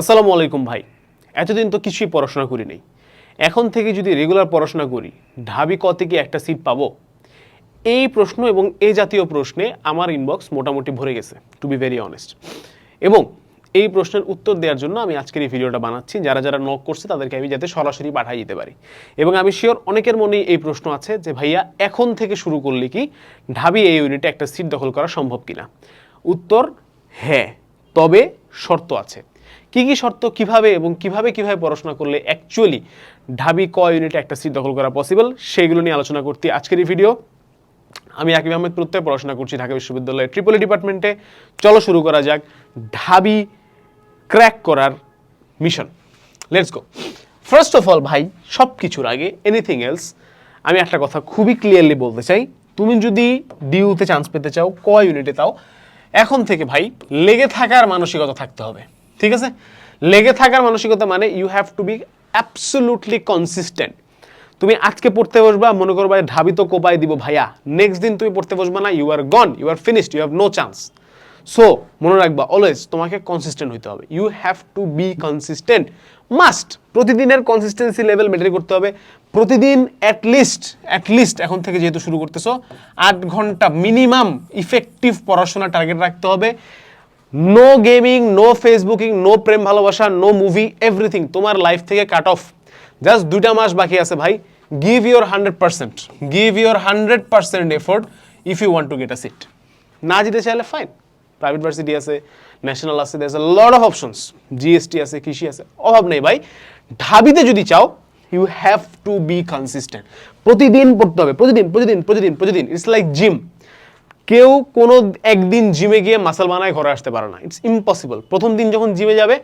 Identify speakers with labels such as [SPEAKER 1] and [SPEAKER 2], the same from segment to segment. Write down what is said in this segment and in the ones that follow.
[SPEAKER 1] আসসালামু আলাইকুম ভাই। এতদিন তো কিছুই পড়াশোনা করি নাই এখন থেকে যদি রেগুলার পড়াশোনা করি, ঢাবি ক থেকে একটা সিট পাবো? এই প্রশ্ন এবং এই জাতীয় প্রশ্নে আমার ইনবক্স মোটামুটি ভরে গেছে টু বি ভেরি অনেস্ট এবং এই প্রশ্নের উত্তর দেওয়ার জন্য আমি আজকের এই ভিডিওটা বানাচ্ছি। যারা যারা নক করছে, তাদেরকে আমি যাতে সরাসরি পাঠিয়ে দিতে পারি। এবং আমি শিওর অনেকের মনেই এই প্রশ্ন আছে যে, ভাইয়া, এখন থেকে শুরু করলে কি ঢাবি এই ইউনিটে একটা সিট দখল করা সম্ভব কিনা? উত্তর হ্যাঁ তবে শর্ত আছে। কি কি শর্ত, কীভাবে এবং কীভাবে কীভাবে পড়াশোনা করলে অ্যাকচুয়ালি ঢাবি ক ইউনিটে একটা সিট দখল করা পসিবল সেইগুলো নিয়ে আলোচনা করতে আজকের এই ভিডিও আমি আকিব আহমেদ প্রত্যয়, পড়াশোনা করছি ঢাকা বিশ্ববিদ্যালয়ের ট্রিপলি ডিপার্টমেন্টে চলো শুরু করা যাক ঢাবি ক্র্যাক করার mission let's go first of all ভাই সব কিছুর আগে এনিথিং এলস আমি একটা কথা খুবই ক্লিয়ারলি বলতে চাই। তুমি যদি ডিউতে চান্স পেতে চাও, ক ইউনিটে তাও, এখন থেকে ভাই, লেগে থাকার মানসিকতা থাকতে হবে। ঠিক আছে? লেগে থাকার মানসিকতা মানে you have to be absolutely consistent তুমি আজকে পড়তে বসবা, মনে করবা ঢাবি তো কোপায় দিব ভাইয়া। নেক্সট দিন তুমি পড়তে বসবা না you are gone you are finished you have no chance so মনে রাখবা অলওয়েজ তোমাকে কনসিস্টেন্ট হইতে হবে। You have to be consistent must প্রতিদিনের কনসিস্টেন্সি লেভেল মেনটেন করতে হবে। প্রতিদিন অ্যাটলিস্ট অ্যাটলিস্ট এখন থেকে যেহেতু শুরু করতেছো, আট ঘণ্টা মিনিমাম ইফেক্টিভ পড়াশোনা টার্গেট রাখতে হবে। No gaming no Facebooking no প্রেম ভালোবাসা নো মুভি এভরিথিং তোমার লাইফ থেকে কাট অফ জাস্ট দুইটা মাস বাকি আছে ভাই। Give your hundred percent give your hundred percent effort if you want to get a seat না জিতে চাইলে ফাইন প্রাইভেট ভার্সিটি আছে ন্যাশনাল আছে there lot of options GST আছে, কৃষি আছে, অভাব নেই ভাই। ঢাবিতে যদি চাও you have to be consistent প্রতিদিন পড়তে হবে, প্রতিদিন প্রতিদিন প্রতিদিন প্রতিদিন। ইটস লাইক জিম কেউ কোনো একদিন জিমে গিয়ে মাসাল বানায় ঘরে আসতে পারে না। ইটস ইম্পসিবল প্রথম দিন যখন জিমে যাবে,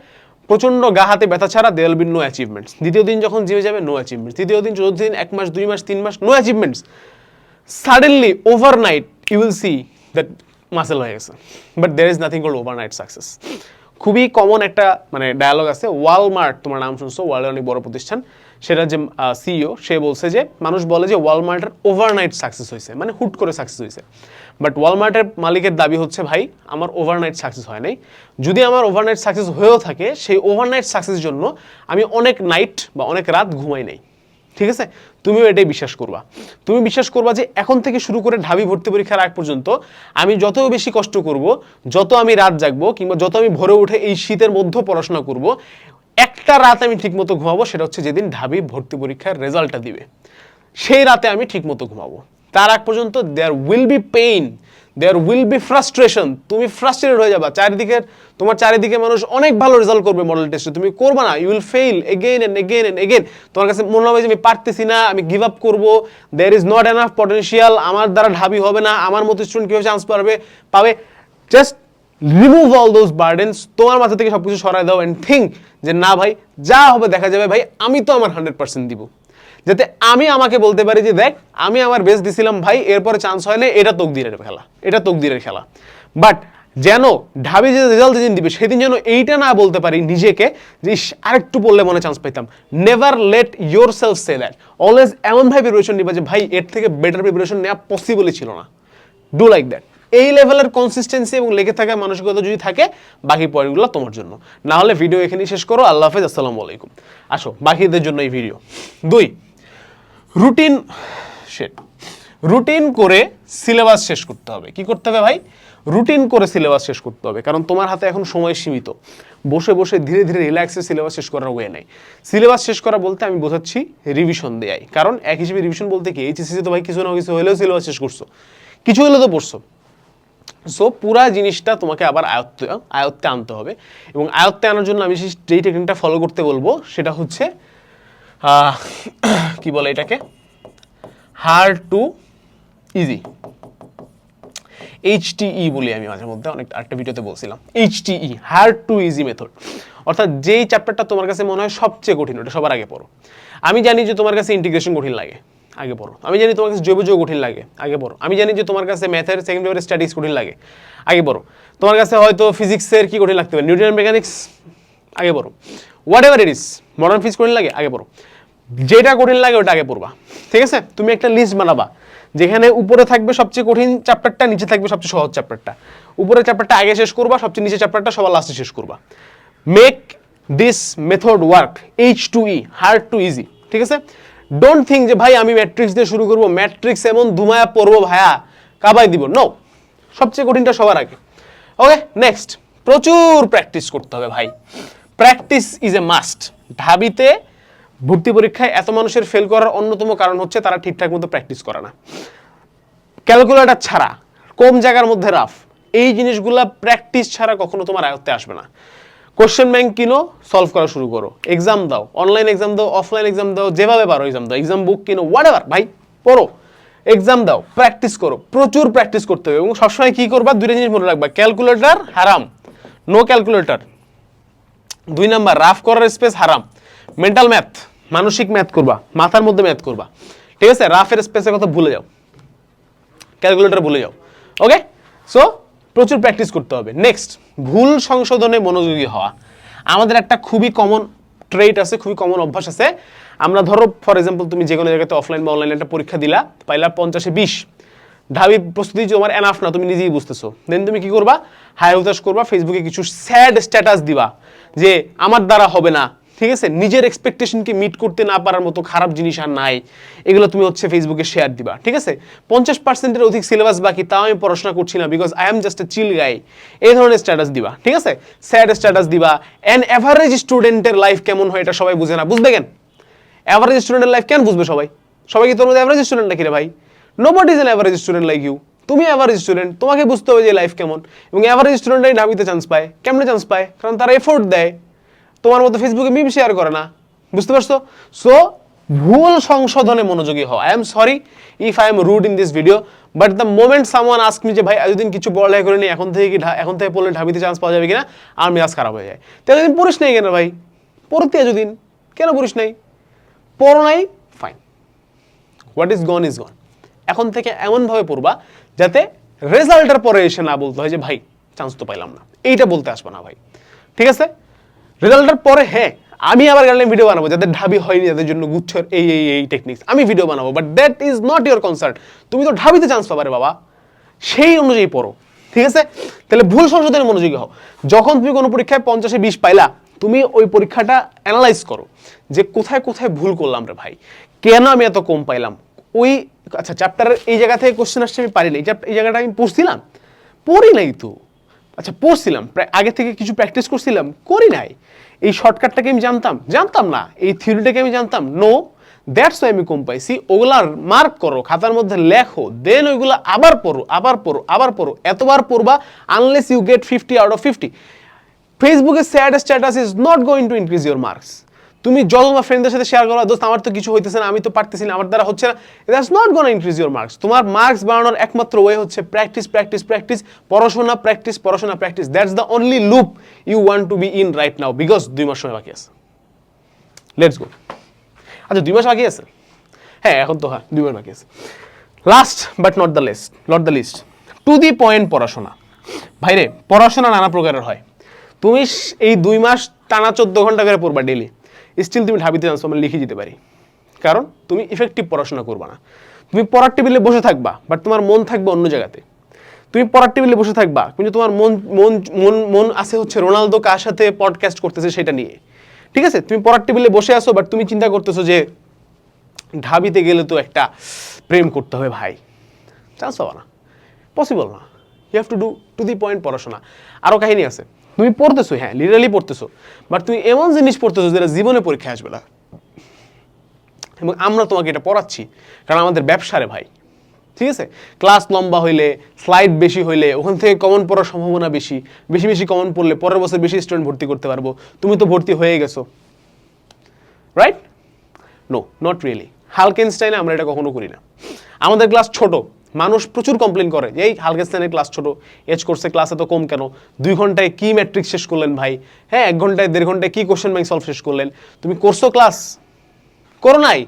[SPEAKER 1] প্রচণ্ড গা হাতে ব্যথা ছাড়া দেয়াল বি নো অ্যাচিভমেন্টস দ্বিতীয় দিন যখন জিমে যাবে নো অ্যাচিভমেন্টস তৃতীয় দিন, চতুর্থ দিন, এক মাস, দুই মাস, তিন মাস no achievements suddenly overnight you will see that muscle হয়ে গেছে। But there is nothing called overnight success খুবই কমন একটা মানে ডায়ালগ আছে। ওয়ালমার্ট তোমার নাম শুনছো? ওয়ার্ল্ডের অনেক বড় প্রতিষ্ঠান। সেটা যে সিইও সে বলছে যে, মানুষ বলে যে ওয়ালমার্টের ওভারনাইট সাকসেস হয়েছে। মানে হুট করে সাকসেস হয়েছে। বাট ওয়ালমার্টের মালিকের দাবি হচ্ছে, ভাই, আমার ওভারনাইট সাকসেস হয় নাই। যদি আমার ওভারনাইট সাকসেস হয়েও থাকে, সেই ওভারনাইট সাকসেসের জন্য আমি অনেক নাইট বা অনেক রাত ঘুমাই নাই। ঠিক আছে? তুমিও এটাই বিশ্বাস করবা। তুমি বিশ্বাস করবা যে এখন থেকে শুরু করে ঢাবি ভর্তি পরীক্ষার আগ পর্যন্ত আমি যত বেশি কষ্ট করব, যত আমি রাত জাগবো কিংবা যত আমি ভোরে উঠে এই শীতের মধ্যে পড়াশোনা করব, একটা রাত আমি ঠিকমতো ঘুমাবো, সেটা হচ্ছে যেদিন ঢাবি ভর্তি পরীক্ষার রেজাল্টটা দিবে। সেই রাতে আমি ঠিকমতো ঘুমাবো। তার আগ পর্যন্ত there will be pain there will be frustration তুমি ফ্রাস্ট্রেটেড হয়ে যাবা। চারিদিকে, তোমার চারিদিকে মানুষ অনেক ভালো রেজাল্ট করবে মডেল টেস্টে তুমি করবা না। You will fail again and again and again তোমার কাছে মনে হবে যে আমি পারতেছি না, আমি গিভ আপ করব। There is not enough potential আমার দ্বারা ঢাবি হবে না। আমার মতো স্টুডেন্ট কীভাবে চান্স পাবে? পাবে। Just remove all those burdens তোমার মাথা থেকে সব কিছু সরাই দাও অ্যান্ড থিঙ্ক যে, না ভাই, যা হবে দেখা যাবে ভাই। আমি তো আমার হান্ড্রেড পার্সেন্ট দিব। যাতে আমি আমাকে বলতে পারি যে, দেখ, আমি আমার বেস্ট দিছিলাম ভাই, এরপরে চান্স হয় না এটা তকদিরের খেলা, এটা তকদিরের খেলা। বাট যেন ঢাবি যে রেজাল্ট যেদিন দিবে, সেদিন যেন এইটা না বলতে পারি নিজেকে, যে আরেকটু পড়লে মনে চান্স পেতাম never let yourself say that always এমনভাবে প্রিপারেশন নিবা যে, ভাই, এর থেকে বেটার প্রিপারেশন নেওয়া পসিবলই ছিল না। ডু লাইক দ্যাট এই লেভেলের কনসিস্টেন্সি এবং লেগে থাকা মানসিকতা যদি থাকে, বাকি পয়েন্টগুলো তোমার জন্য। না হলে ভিডিও এখানেই শেষ করো। আল্লাহ হাফেজ। আসসালামু আলাইকুম। আসো, বাকিদের জন্য এই ভিডিও দুই রুটিন শেট রুটিন করে সিলেবাস শেষ করতে হবে। কি করতে হবে ভাই? রুটিন করে সিলেবাস শেষ করতে হবে। কারণ তোমার হাতে এখন সময় সীমিত। বসে বসে ধীরে ধীরে রিল্যাক্সে সিলেবাস শেষ করার ওয়ে নাই। সিলেবাস শেষ করা বলতে আমি বোঝাচ্ছি রিভিশন দেয়াই। কারণ এক হিসেবে রিভিশন বলতে কি এইচএসসি তো ভাই কিছু না কিছু হলেও সিলেবাস শেষ করছ। কিছু হলেও তো পড়ছো। সো পুরা জিনিসটা তোমাকে আবার আয়ত্তে আয়ত্তে আনতে হবে। এবং আয়ত্তে আনার জন্য আমি যেই টেকনিকটা ফলো করতে বলব, সেটা হচ্ছে কি বলে এটাকে? হার্ড টু ইজি এইচটিই বলি আমি মাঝে মধ্যে, অনেক আরেকটা ভিডিওতে বলছিলাম। HTE hard to easy method অর্থাৎ যেই চ্যাপ্টারটা তোমার কাছে মনে হয় সবচেয়ে কঠিন, ওটা সবার আগে পড়ো। আমি জানি যে তোমার কাছে ইন্টিগ্রেশন কঠিন লাগে, আগে পড়ো। আমি জানি তোমার কাছে জৈব যৌগ কঠিন লাগে, আগে পড়ো। আমি জানি যে তোমার কাছে ম্যাথের সেকেন্ড পেপারের স্টাডিজ কঠিন লাগে, আগে পড়ো। তোমার কাছে হয়তো ফিজিক্সের কি কঠিন লাগতে পারে? নিউটন মেকানিক্স আগে পড়ো। Whatever it is modern physics কঠিন লাগে, আগে পড়ো। যেটা কঠিন লাগে ওটা আগে পড়বা। ঠিক আছে? তুমি একটা লিস্ট বানাবা, যেখানে উপরে থাকবে সবচেয়ে কঠিন চ্যাপ্টারটা নিচে থাকবে সবচেয়ে সহজ চ্যাপ্টারটা উপরের চ্যাপ্টারটা আগে শেষ করবা, সবচেয়ে নিচে চ্যাপ্টারটা সবার লাস্টে শেষ করবা। Make this method work H to E hard to easy ঠিক আছে? ডোন্ট থিঙ্ক যে, ভাই, আমি ম্যাট্রিক্স দিয়ে শুরু করব ম্যাট্রিক্স এমন ধুমায়া পড়ব ভাইয়া কাবাই দিব। নো সবচেয়ে কঠিনটা সবার আগে। ওকে নেক্সট প্রচুর প্র্যাকটিস করতে হবে ভাই। প্র্যাকটিস ইজ এ মাস্ট ঢাবিতে ভর্তি পরীক্ষায় এত মানুষের ফেল করার অন্যতম কারণ হচ্ছে তারা ঠিকঠাক মতো প্র্যাকটিস করে না। ক্যালকুলেটার ছাড়া, কম জায়গার মধ্যে রাফ এই জিনিসগুলা প্র্যাকটিস ছাড়া কখনো তোমার আয়ত্তে আসবে না। কোশ্চেন ব্যাংক কিনো সলভ করা শুরু করো। এক্সাম দাও অনলাইন এক্সাম দাও অফলাইন এক্সাম দাও, যেভাবে পারো এক্সাম দাও। এক্সাম বুক কিনো হোয়াট ভাই, পড়ো। এক্সাম দাও প্র্যাকটিস করো, প্রচুর প্র্যাকটিস করতে হবে। এবং সবসময় কি করবা, দুইটা জিনিস মনে রাখবা ক্যালকুলেটর হারাম নো ক্যালকুলেটর দুই নাম্বার রাফ করার স্পেস হারাম। মেন্টাল ম্যাথ মানসিক ম্যাথ করবা, মাথার মধ্যে ম্যাথ করবা। ঠিক আছে? রাফের স্পেসের কথা ভুলে যাও। ক্যালকুলেটর ভুলে যাও। ওকে সো প্রচুর প্র্যাকটিস করতে হবে। নেক্সট ভুল সংশোধনে মনোযোগী হওয়া। আমাদের একটা খুবই কমন ট্রেট আছে, খুবই কমন অভ্যাস আছে। আমরা ধরো ফর এক্সাম্পল তুমি যে কোনো জায়গাতে অফলাইন বা অনলাইনে একটা পরীক্ষা দিলা, পাইলা পঞ্চাশে বিশ। ঢাবি প্রস্তুতি তোমার এনাফ না, তুমি নিজেই বুঝতেছো। দেন তুমি কি করবা? হায় হুতাশ করবা ফেসবুকে কিছু স্যাড স্ট্যাটাস দিবা। যে, আমার দ্বারা হবে না। ঠিক আছে? নিজের এক্সপেকটেশনকে মিট করতে না পারার মতো খারাপ জিনিস আর নাই। এগুলো তুমি হচ্ছে ফেসবুকে শেয়ার দিবা, ঠিক আছে? পঞ্চাশ পার্সেন্টের অধিক সিলেবাস বাকি, তাও আমি পড়াশোনা করছি না because I am just a chill guy এই ধরনের স্ট্যাটাস দিবা, ঠিক আছে? স্যাড স্ট্যাটাস দিবা। অ্যান অ্যাভারেজ স্টুডেন্টের লাইফ কেমন হয় এটা সবাই বুঝে না, বুঝবে কেন? অ্যাভারেজ স্টুডেন্টের লাইফ কেন বুঝবে সবাই? সবাই কি তোর মধ্যে অ্যাভারেজ স্টুডেন্ট নাকি রে ভাই? Nobody is an average student like you তুমি অ্যাভারেজ স্টুডেন্ট তোমাকে বুঝতে হবে যে লাইফ কেমন। এবং অ্যাভারেজ স্টুডেন্টরাই ঢাবিতে চান্স পায়। কেমনে চান্স পায়? কারণ তারা এফোর্ট দেয়। তোমার মতো ফেসবুকে মিম শেয়ার করে না। বুঝতে পারছ? সো ভুল সংশোধনে মনোযোগী হও। I am sorry if I am rude in this video but the moment someone ask me যে, ভাই, এতদিন কিছু পড়ালেখা করে নি এখন থেকে কি এখন থেকে পড়লে ঢাবিতে চান্স পাওয়া যাবে কিনা? আর মেজাজ খারাপ হয়ে যায় তো এতদিন পড়িস নাই কেন ভাই? পড়তে এতদিন। কেন পড়িস নাই? পড়ো নাই? Fine what is gone is gone এখন থেকে এমনভাবে পড়বা যাতে রেজাল্টের পরে এসে না বলতে হয় যে, ভাই চান্স তো পাইলাম না। এইটা বলতে আসবে না ভাই। ঠিক আছে? রেজাল্টের পরে হ্যাঁ আমি আবার গার্লেন ভিডিও বানাবো, যাদের ঢাবি হয়নি, যাদের জন্য গুচ্ছর এই এই এই টেকনিক্স আমি ভিডিও বানাবো but that is not your concert তুমি তো ঢাবিতে চান্স পাবা রে বাবা। সেই অনুযায়ী পড়ো, ঠিক আছে? তাহলে ভুল সংশোধনের মনোযোগী হও। যখন তুমি কোনো পরীক্ষায় পঞ্চাশে বিশ পাইলা, তুমি ওই পরীক্ষাটা অ্যানালাইজ করো যে কোথায় কোথায় ভুল করলাম রে ভাই, কেন আমি এত কম পাইলাম? ওই আচ্ছা চ্যাপ্টারের এই জায়গা থেকে কোশ্চেন আসছে, আমি পারি না এই এই জায়গাটা আমি পড়ছিলাম? পড়ি নাই তো। আচ্ছা পড়ছিলাম আগে থেকে কিছু প্র্যাকটিস করছিলাম, করি নাই। এই শর্টকাটটাকে আমি জানতাম জানতাম না। এই থিওরিটাকে আমি জানতাম নো দ্যাটস ওয়াই আমি কম পাইছি। ওগুলার মার্ক করো, খাতার মধ্যে লেখো দেন ওইগুলো আবার পড়ো আবার পড়ো আবার পড়ো। এতবার পড়বা unless you get fifty out of fifty ফেসবুকে sad status is not going to increase your marks তুমি যত তোমার ফ্রেন্ডদের সাথে শেয়ার করো, দোস্ত, আমার তো কিছু হইতেছে না, আমি তো পারতেছি না, আমার দ্বারা হচ্ছে না। That's not gonna increase your marks তোমার মার্কস বাড়ানোর একমাত্র ওয়ে হচ্ছে প্র্যাকটিস প্র্যাকটিস প্র্যাকটিস পড়াশোনা প্র্যাকটিস পড়াশোনা practice that's the only loop you want to be in right now because দুই মাস সময় বাকি আছে। লেটস গো আচ্ছা দুই মাস বাকি আছে? হ্যাঁ এখন তো হ্যাঁ দুই মাস বাকি আছে। Last but not the least not the least to the point পড়াশোনা। ভাইরে, পড়াশোনা নানা প্রকারের হয়। তুমি এই দুই মাস টানা চোদ্দ ঘণ্টা করে পড়বা ডেলি স্টিল তুমি ঢাবিতে চান্স আমি লিখে দিতে পারি। কারণ তুমি ইফেক্টিভ পড়াশোনা করবা না। তুমি পড়ার টেবিলে বসে থাকবা বাট তোমার মন থাকবে অন্য জায়গাতে। তুমি পড়ার টেবিলে বসে থাকবা, কিন্তু তোমার মন মন মন মন আছে হচ্ছে রোনালদো কার সাথে পডকাস্ট করতেছে সেটা নিয়ে। ঠিক আছে? তুমি পড়ার টেবিলে বসে আসো বাট তুমি চিন্তা করতেছো যে ঢাবিতে গেলে তো একটা প্রেম করতে হবে ভাই। চান্স পাবা না। পসিবল না। You have to do to the point পড়াশোনা। আরও কাহিনী আছে। তুমি পড়তেছো হ্যাঁ লিটারালি পড়তেছো। বাট তুমি এমন জিনিস পড়তেছো যেটা জীবনে পরীক্ষায় আসবে না। এবং আমরা তোমাকে এটা পড়াচ্ছি, কারণ আমাদের ব্যবসারে ভাই। ঠিক আছে? ক্লাস লম্বা হইলে স্লাইড বেশি হইলে, ওখান থেকে কমন পড়ার সম্ভাবনা বেশি। বেশি বেশি কমন পড়লে পরের বছর বেশি স্টুডেন্ট ভর্তি করতে পারব। তুমি তো ভর্তি হয়ে গেছো। রাইট নো নট রিয়েলি হালকেনস্টাইনে আমরা এটা কখনো করি না। আমাদের ক্লাস ছোট। মানুষ প্রচুর কমপ্লেন করে যে এই হালকেনস্টাইনের ক্লাস ছোট এজ কোর্সে ক্লাস এত কম কেন? দুই ঘন্টায় কি ম্যাট্রিক শেষ করলেন ভাই? হ্যাঁ এক ঘন্টায় দেড় ঘন্টায় কি কোশ্চেন ব্যাংক সলভ শেষ করলেন? তুমি করছ ক্লাস করো নাই?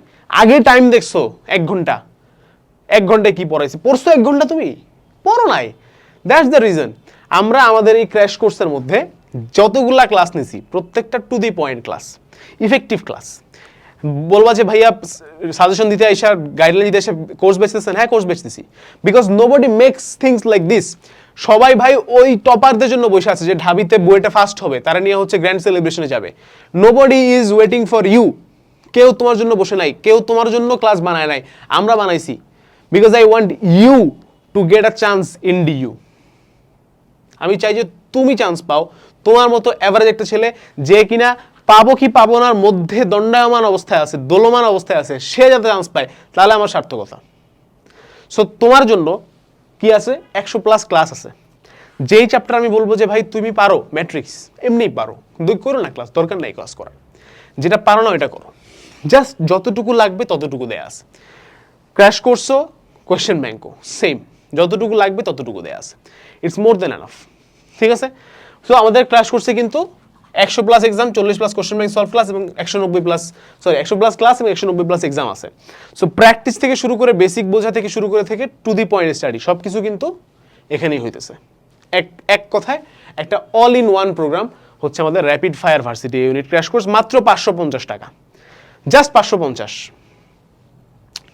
[SPEAKER 1] আগে টাইম দেখছ, এক ঘণ্টা। এক ঘন্টায় কি পড়াইছে? পড়ছো এক ঘণ্টা তুমি? পড়ো নাই। দ্যাটস দ্য রিজন আমরা আমাদের এই ক্র্যাশ কোর্সের মধ্যে যতগুলা ক্লাস নিছি, প্রত্যেকটা to the point class effective class বলবা যে ভাইয়া সাজেশন দিতে আইসা গাইডলাইন দিতে এসে কোর্স বেচতেছেন? হ্যাঁ course বেচতেছি। Because nobody makes things like this সবাই ভাই ওই টপারদের জন্য বসে আছে যে ঢাবিতে বইটা ফার্স্ট হবে। তারা নিয়ে হচ্ছে গ্র্যান্ড সেলিব্রেশনে যাবে। Nobody is waiting for you কেউ তোমার জন্য বসে নাই। কেউ তোমার জন্য ক্লাস বানায় নাই। আমরা বানাইছি। Because I want you to get a chance in D U আমি চাই যে তুমি চান্স পাও। তোমার মতো অ্যাভারেজ একটা ছেলে যে কিনা পাবো কি পাবো নার মধ্যে দণ্ডায়মান অবস্থায় আছে, দোলমান অবস্থায় আছে, সে যাতে চান্স পায়, তাহলে আমার সার্থকতা। সো তোমার জন্য কি আছে? একশো প্লাস ক্লাস আছে। যেই চ্যাপ্টার আমি বলব যে, ভাই, তুমি পারো ম্যাট্রিক্স এমনিই পারো দুই করো না ক্লাস দরকার নাই ক্লাস করার। যেটা পারো না, ওইটা করো। জাস্ট যতটুকু লাগবে, ততটুকু দেয়া আছে। ক্র্যাশ কোর্সও কোয়েশ্চেন ব্যাংকও সেম যতটুকু লাগবে, ততটুকু দেয়া আছে। ইটস মোর দেন এনাফ ঠিক আছে? সো আমাদের ক্র্যাশ কোর্সে কিন্তু একশো প্লাস এক্সাম চল্লিশ plus question bank solve class এবং একশো নব্বই প্লাস সরি একশো প্লাস ক্লাস এবং একশো নব্বই প্লাস এক্সাম আছে। সো প্র্যাকটিস থেকে শুরু করে বেসিক বোঝা থেকে শুরু করে থেকে টু দি পয়েন্ট স্টাডি সব কিছু কিন্তু এখানেই হইতেছে। এক এক কথায় একটা অল ইন ওয়ান প্রোগ্রাম হচ্ছে আমাদের rapid fire varsity unit crash course মাত্র পাঁচশো পঞ্চাশ টাকা। জাস্ট পাঁচশো পঞ্চাশ।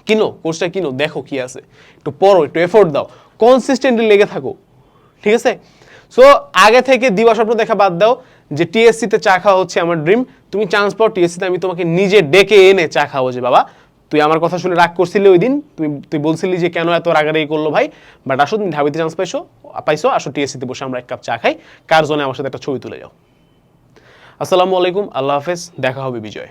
[SPEAKER 1] কিনো কোর্সটা কিনো, দেখো কি আছে। একটু পড়ো, একটু এফোর্ট দাও। কনসিস্টেন্টলি লেগে থাকো। ঠিক আছে? সো আগে থেকে দিবা স্বপ্ন দেখা বাদ দাও যে টিএসসিতে চা খাওয়া হচ্ছে আমার ড্রিম তুমি চান্স পাও টিএসসিতে আমি তোমাকে নিজে ডেকে এনে চা খাওয়াবো যে বাবা। তুই আমার কথা শুনে রাগ করছিলি ওই দিন তুমি তুই বলছিলি যে কেন এত রাগারাগি করল ভাই? বাট আসো, তুমি ঢাবিতে চান্স পাইছো পাইছো, আসো টিএসসিতে বসে আমরা এক কাপ চা খাই। কার জন্য আমার সাথে একটা ছবি তুলে যাও। আসসালামু আলাইকুম, আল্লাহ হাফেজ, দেখা হবে বিজয়।